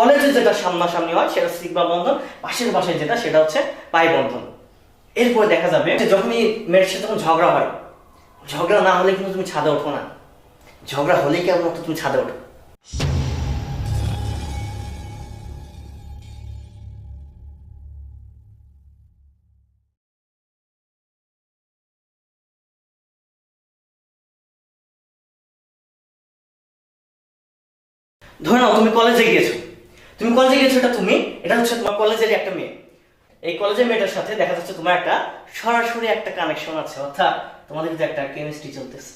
কলেজে যেটা সামনাসামনি হয়, সেটা সিগমা বন্ধন, পাশের পাশে যেটা, সেটা হচ্ছে পাই বন্ধন। এরপরে দেখা যাবে যে যখনই মেয়ের সাথে যখন ঝগড়া হয়, ঝগড়া না হলে কিন্তু তুমি ছাদে ওঠো না। ঝগড়া হলেই কেবলমাত্র তুমি ছাদে ওঠো। ধরে নাও, তুমি কলেজে গিয়েছো। তুমি কলেজে গিয়েছো এটা তুমি? এটা হচ্ছে তোমার কলেজের একটা মেয়ে। এই কলেজের মেয়েটার সাথে দেখা যাচ্ছে তোমার একটা সরাসরি একটা কানেকশন আছে, অর্থাৎ তোমাদের ভিতরে একটা কেমিস্ট্রি চলতেছে।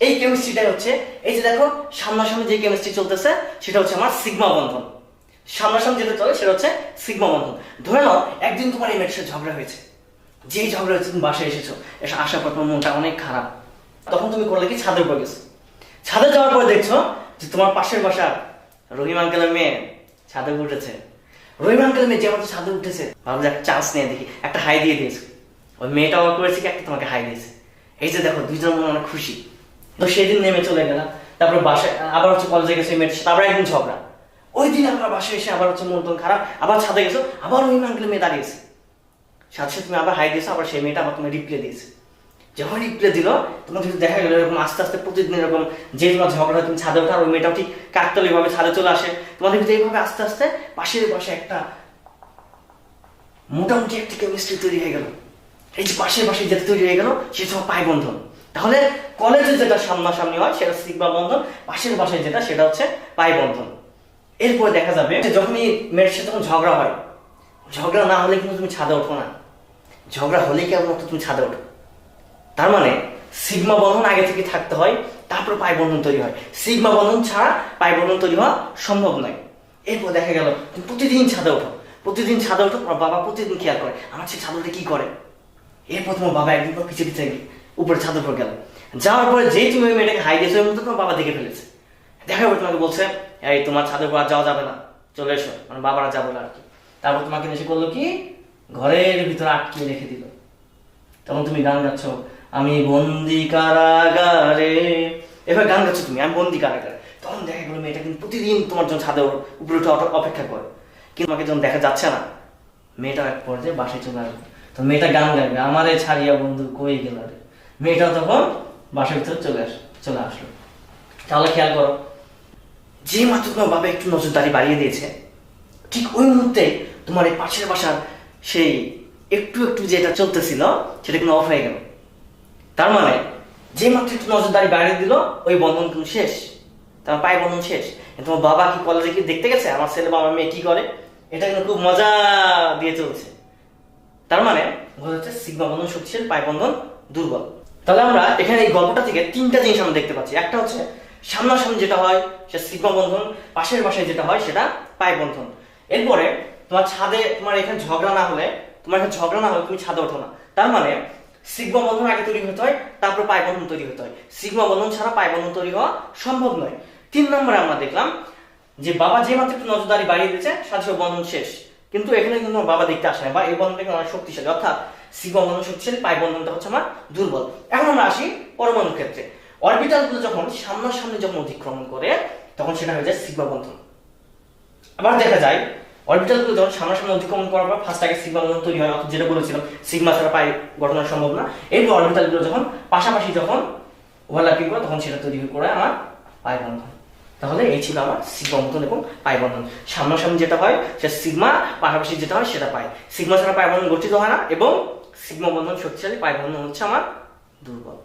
এই কেমিস্ট্রিটাই হচ্ছে, এই যে দেখো, সামনাসামনি যে কেমিস্ট্রি চলতেছে, সেটা হচ্ছে আমার সিগমা বন্ধন। সামনাসামনি যেটা চলে, সেটা হচ্ছে সিগমা বন্ধন। ধরে নাও, একদিন তোমার এই মেয়েটার সাথে ঝগড়া হয়েছে। যেই ঝগড়া হয়েছে, তুমি বাসায় এসেছ, এসে আসার পর তোমার মনটা অনেক খারাপ। তখন তুমি করলে কি? ছাদের উপর গেছো। ছাদে যাওয়ার পরে দেখছ যে তোমার পাশের বাসা রহিম আঙ্কেলের মেয়ে ছাদে উঠেছে। রহিম আঙ্কেলের মেয়ে যেমন ছাদে উঠেছে ভাবলে একটা চান্স নিয়ে দেখি, একটা হাই দিয়ে দিয়েছে। ওই মেয়েটা অবাক করেছে কি একটা তোমাকে হাই দিয়েছে। এই যে দেখো, দুইজন মনে অনেক খুশি। তো সেদিন নেমে চলে গেলাম, তারপরে বাসায়, আবার হচ্ছে কলেজে গেছে মেয়েটার সাথে আবার একদিন ঝগড়া। ওই দিন আমরা বাসায় এসে আবার হচ্ছে মন খারাপ, আবার ছাদে গেছো, আবার রহিম আঙ্কেলের মেয়ে দাঁড়িয়েছে সাথে সাথে তুমি আবার হাই দিয়েছ, আবার সেই মেয়েটা আবার তুমি রিপ্লে দিয়েছে। যখন রিপ্লে দিল তোমার যদি দেখা গেল এরকম আস্তে আস্তে প্রতিদিন এরকম যে তোমার ঝগড়া তুমি ছাদে ওঠা ওই মেয়েটাও ঠিক কাকতালি ভাবে ছাদে চলে আসে। তোমাদের ভিতরে এইভাবে আস্তে আস্তে পাশের পাশে একটা মোটামুটি একটা কেমিস্ট্রি তৈরি হয়ে গেল। এই যে পাশের পাশে যেটা তৈরি হয়ে গেল, সেটা তোমার পাই বন্ধন। তাহলে কলেজে যেটা সামনাসামনি হয়, সেটা সিগমা বন্ধন, পাশের পাশে যেটা, সেটা হচ্ছে পাই বন্ধন। এরপরে দেখা যাবে যখনই মেয়ের সাথে যখন ঝগড়া হয়, ঝগড়া না হলে কিন্তু তুমি ছাদে ওঠো না। ঝগড়া হলেই কেবলমাত্র তুমি ছাদে ওঠো। তার মানে সিগমা বন্ধন আগে থেকে থাকতে হয়, তারপর পাই বন্ধন তৈরি হয়। সিগমা বন্ধন ছাড়া পাই বন্ধন তৈরি হওয়া সম্ভব নয়। এরপর দেখা গেল প্রতিদিন ছাদে ওঠো। প্রতিদিন ছাদে ওঠো, তোমার বাবা প্রতিদিন খেয়াল করে, আমার ছেলে ছাদে উঠে কি করে? এরপর তোমার বাবা একদিন পর পিছিয়ে পিছিয়ে উপরে ছাদের উপর গেল। যাওয়ার পরে যেই তুমি ওই মেয়েটাকে হাই দিয়েছ, ওই মতো তোমার বাবা দেখে ফেলেছে। দেখা পরে তোমাকে বলছে, এই, তোমার ছাদের উপর আর যাওয়া যাবে না, চলে এসো মানে বাবারা যাব না আর কি। তারপর তোমাকে এসে করল কি, ঘরের ভিতরে আটকে রেখে দিল। তখন তুমি গান গাচ্ছ আমি বন্দি কারাগারে। এবার গান গাচ্ছ তুমি, আমি বন্দি কারাগারে। তখন দেখা গেলো মেয়েটা কিন্তু প্রতিদিন তোমার জন্য ছাদে উপরে উঠে অপেক্ষা করে। কিন্তু তোমাকে যখন দেখা যাচ্ছে না মেয়েটা এক পর্যায়ে বাসায় চলে আসবে। তো মেয়েটা গান গাইবে, আমারে ছাড়িয়া বন্ধু কই গেল রে? মেয়েটা তখন বাসার ভিতরে চলে আস চলে আসলো। তাহলে খেয়াল করো, যে মাত্র তোমার বাবা একটু নজরদারি বাড়িয়ে দিয়েছে, ঠিক ওই মুহূর্তে তোমার এই পাশের বাসার সেই একটু একটু যেটা চলতেছিল, সেটা কিন্তু অফ হয়ে গেল। তার মানে যে মাত্র একটু নজরদারি বাড়িয়ে দিল, ওই বন্ধন কিন্তু শেষ। তোমার পায়ে বন্ধন শেষ। তোমার বাবা কি কলেজে কি দেখতে গেছে? আমার ছেলে বা আমার মেয়ে কি করে? এটা কিন্তু খুব মজা দিয়ে চলছে। তার মানে বোঝা সিগমা বন্ধন শক্তিশালী পাই বন্ধন দুর্বল। তাহলে আমরা এখানে এই গল্পটা থেকে তিনটা জিনিস আমরা দেখতে পাচ্ছি। একটা হচ্ছে, সামনাসামনি যেটা হয় সেটা সিগমা বন্ধন, পাশের বাসায় যেটা হয়, সেটা পাই বন্ধন। এরপরে, তোমার ছাদে তোমার এখানে ঝগড়া না হলে, তোমার এখানে ঝগড়া না হলে তুমি ছাদে ওঠো না। তার মানে সিগমা বন্ধন আগে তৈরি হতে হয়, তারপর পাই বন্ধন তৈরি হতে হয়। সিগমা বন্ধন ছাড়া পাই বন্ধন তৈরি হওয়া সম্ভব নয়। তিন নম্বরে আমরা দেখলাম যে বাবা যে মাত্র একটু নজরদারি বাড়িয়ে দিয়েছে, সাথে বন্ধন শেষ। কিন্তু এখানে কিন্তু বাবা দেখতে আসে না বা এই বন্ধনটা অনেক শক্তিশালী। অর্থাৎ সিগমা বন্ধন শক্তিশালী, পাই বন্ধনটা হচ্ছে আমার দুর্বল। এখন আমরা আসি পরমাণুর ক্ষেত্রে। অরবিটালগুলো যখন সামনাসামনি যখন অতিক্রমণ করে, তখন সেটা হয়ে যায় সিগমা বন্ধন। আবার দেখা যায় অরবিটালগুলো যখন সামনাসামনি অতিক্রমণ করার পর ফার্স্ট আগে সিগমা বন্ধন তৈরি হয়, অর্থাৎ যেটা বলেছিলাম সিগমা ছাড়া পাই গঠন সম্ভব না। এরপর অরবিটালগুলো যখন পাশাপাশি যখন ওভারল্যাপিং করে, তখন সেটা তৈরি করে আমার পাই বন্ধন। তাহলে এই ছিল আমার সিগমা বন্ধন এবং পাই বন্ধন। সামনাসামনি যেটা হয় সেটা সিগমা পাশাপাশি যেটা হয়, সেটা পাই সিগমা ছাড়া পাই বন্ধন গঠিত হয় না এবং সিগমা বন্ধন শক্তিশালী পাই বন্ধন হচ্ছে আমার দুর্বল।